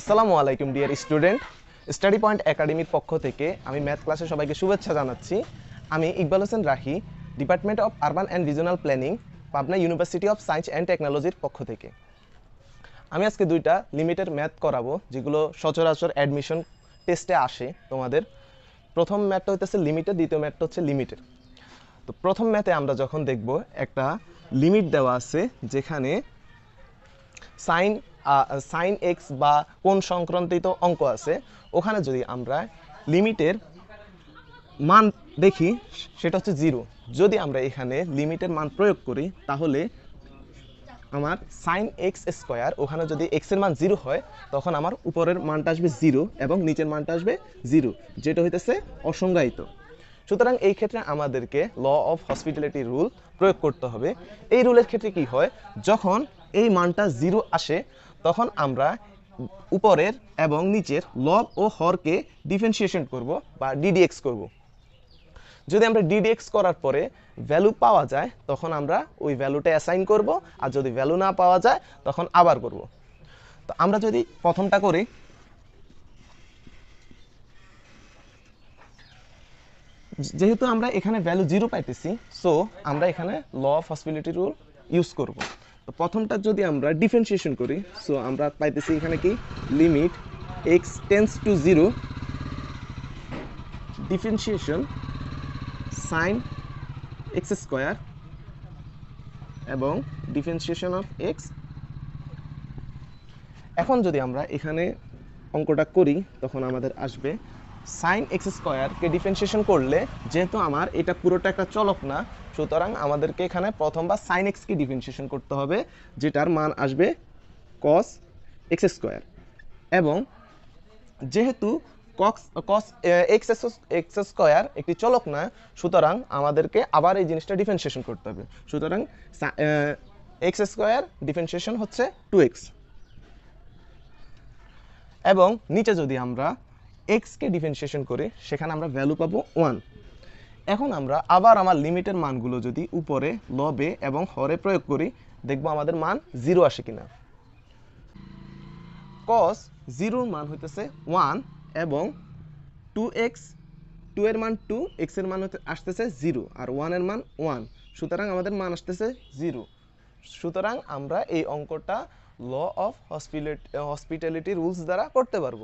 আসসালামু আলাইকুম, dear student. Study point একাডেমির পক্ষ থেকে আমি ম্যাথ ক্লাসে সবাইকে শুভেচ্ছা জানাচ্ছি। আমি Iqbal Hossain Rahi, department of urban and regional planning, Pabna university of science and টেকনোলজির পক্ষ থেকে। আমি আজকে দুইটা লিমিটেড ম্যাথ করাবো, যেগুলো সচরাচর অ্যাডমিশন টেস্টে আসে তোমাদের। প্রথম ম্যাথটা হইতেছে লিমিটেড, দ্বিতীয় ম্যাথটা হচ্ছে লিমিটেড। তো প্রথম ম্যাথে আমরা যখন দেখব, একটা লিমিট দেওয়া আছে যেখানে সাইন সাইন এক্স বা কোন সংক্রান্তিত অঙ্ক আছে। ওখানে যদি আমরা লিমিটের মান দেখি, সেটা হচ্ছে জিরো। যদি আমরা এখানে লিমিটের মান প্রয়োগ করি, তাহলে আমার সাইন এক্স স্কোয়ার ওখানে যদি এক্সের মান জিরো হয়, তখন আমার উপরের মানটা আসবে জিরো এবং নিচের মানটা আসবে জিরো, যেটা হইতেছে অসংজ্ঞায়িত। সুতরাং এই ক্ষেত্রে আমাদেরকে ল অফ হসপিটালিটি রুল প্রয়োগ করতে হবে। এই রুলের ক্ষেত্রে কি হয়? যখন এই মানটা জিরো আসে তখন আমরা উপরের এবং নিচের লব ও হরকে ডিফারেন্সিয়েশন করব বা ডিডিএক্স করব। যদি আমরা ডিডিএক্স করার পরে ভ্যালু পাওয়া যায়, তখন আমরা ওই ভ্যালুটা অ্যাসাইন করব, আর যদি ভ্যালু না পাওয়া যায়, তখন আবার করব। তো আমরা যদি প্রথমটা করি, যেহেতু আমরা এখানে ভ্যালু জিরো পাইতেছি সো আমরা এখানে law of hospitality rule use করব। তো প্রথমটা যদি আমরা ডিফারেন্সিয়েশন করি সো আমরা পাইতেছি এখানে কি? Limit x tends to zero differentiation sine x square এবং ডিফারেন্সিয়েশন অফ এক্স এখন যদি আমরা এখানে অঙ্কটা করি, তখন আমাদের আসবে সাইন এক্স স্কোয়ারকে ডিফারেন্সিয়েশন করলে যেহেতু আমার এটা পুরোটা একটা চলক না, সুতরাং আমাদেরকে এখানে প্রথমবার সাইন এক্সকে ডিফারেন্সিয়েশন করতে হবে, যেটার মান আসবে কস এক্স স্কোয়ার এবং যেহেতু cos cos x x square একটি চলক না, সুতরাং আমাদেরকে আবার এই জিনিসটা ডিফারেন্সিয়েশন করতে হবে। সুতরাং এক্স স্কোয়ার ডিফারেন্সিয়েশন হচ্ছে টু এক্স এবং নিচে যদি আমরা এক্সকে ডিফারেন্সিয়েশন করি সেখানে আমরা ভ্যালু পাবো ওয়ান এখন আমরা আবার আমার লিমিটের মানগুলো যদি উপরে, লবে এবং হরে প্রয়োগ করি, দেখব আমাদের মান জিরো আসে কিনা। কস জিরোর মান হইতেছে ওয়ান এবং টু এক্স টু এর মান টু এক্সের মান আসতেছে জিরো আর ওয়ানের মান ওয়ান সুতরাং আমাদের মান আসতেছে জিরো সুতরাং আমরা এই অঙ্কটা ল অফ হসপিটালিটি রুলস দ্বারা করতে পারব।